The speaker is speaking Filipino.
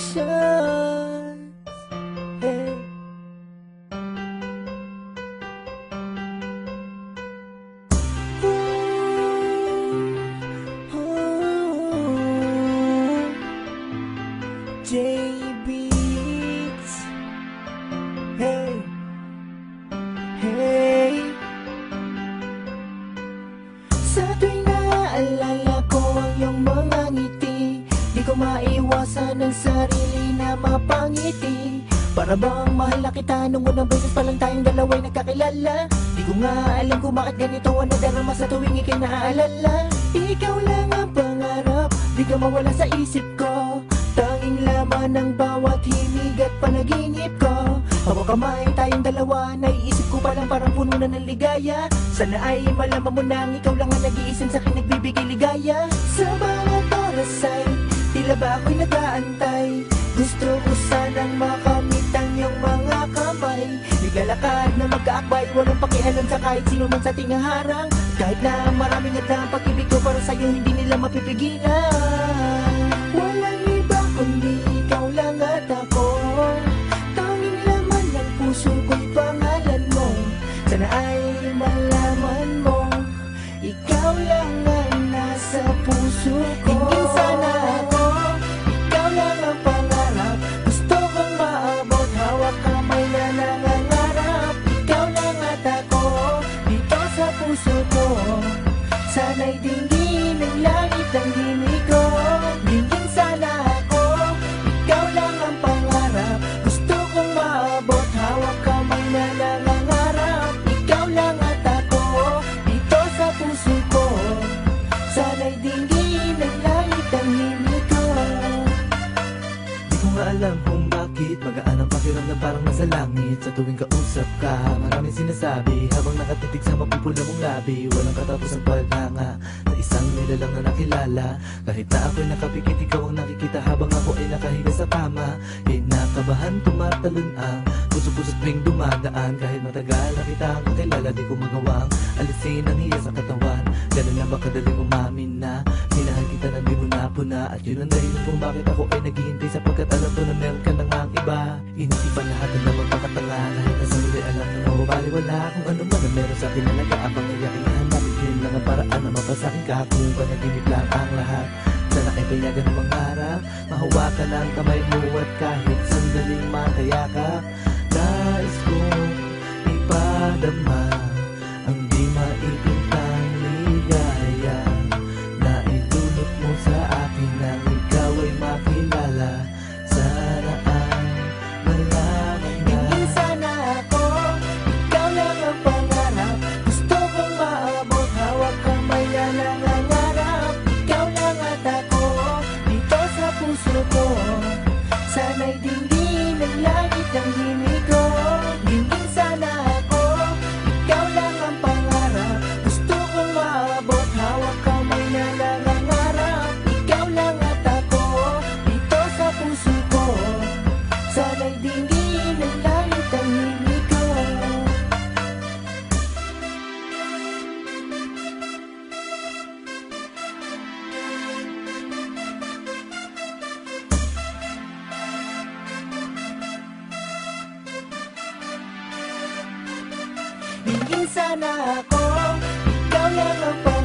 Production Hey Ooh, ooh, Hey Hey Sa tuwing naaalala ko ang iyong mga ngiti Di ko maiwasan ang sarili na mapangiti. Para bang mahal na kita nung unang beses pa lang tayong dalawa'y nagkakilala. Di ko nga alam kung bakit ganito ang nadarama sa tuwing ikay naaalala Ikaw lang ang pangarap, di ka mawala sa isip ko. Tanging laman ng bawat himig at panaginip ko. Hawak kamay tayong dalawa Naiisip ko pa lang parang puno na ng ligaya. Sana ay malaman mo nang ikaw lang ang nag-iisang sa akin nagbibigay ligaya. Sa bawat oras tila ba ako'y nag-aantay? Gusto ko sanang makamit ang iyong mga kamay. Naglalakad na magkaakbay Walang pakialam sa kahit sino man sa ating harang. Kahit na maraming at ang pag-ibig ko para sa'yo Hindi nila mapipigilan. Walang iba kundi ikaw lang at ako. Tanging laman ng puso ko'y pangalan mo. Sana ay malaman mo Ikaw lang ang nasa puso ko langit ang himig ko Dinggin sana ako. Ikaw lang ang Gusto kong maabot. Hawak kamay na nangangarap Ikaw lang at ako Dito sa puso ko. Sana'y dinggin ng langit ang himig ko. Di ko nga Magaan ang pakiramdam parang nasa langit. Sa tuwing kausap ka Maraming sinasabi. Habang nakatitig sa mapupula mong labi Walang katapos ang paghanga Na isang nilalang na nakilala. Kahit na ako'y nakapikit Ikaw ang nakikita Habang ako ay nakahiga sa kama. Kinakabahan tumatalon ang Puso-puso tuwing dumadaan. Kahit matagal na kita ang kakilala Di ko magawang alisin ang hiya sa katawan. Ganun lang ba kadaling umamin na Minahal kita na di mo napuna? At yun ang dahilan kung bakit ako ay naghihintay Sapagkat alam ko na meron ka na ang iba. Hindi pa lahat ng naman makatanga Kahit na sa muli alam na mawawaliwala Kung ano man ang meron sa akin na nag-aabang na hanapin yun lang ang paraan na mapasakin ka Kung panaginip lang ang lahat. Sana ay payagan ng mangarap Mahawakan ang kamay mo at kahit sandaling makayakap Nais kong ipadama langit ang sana ako Ikaw lang ang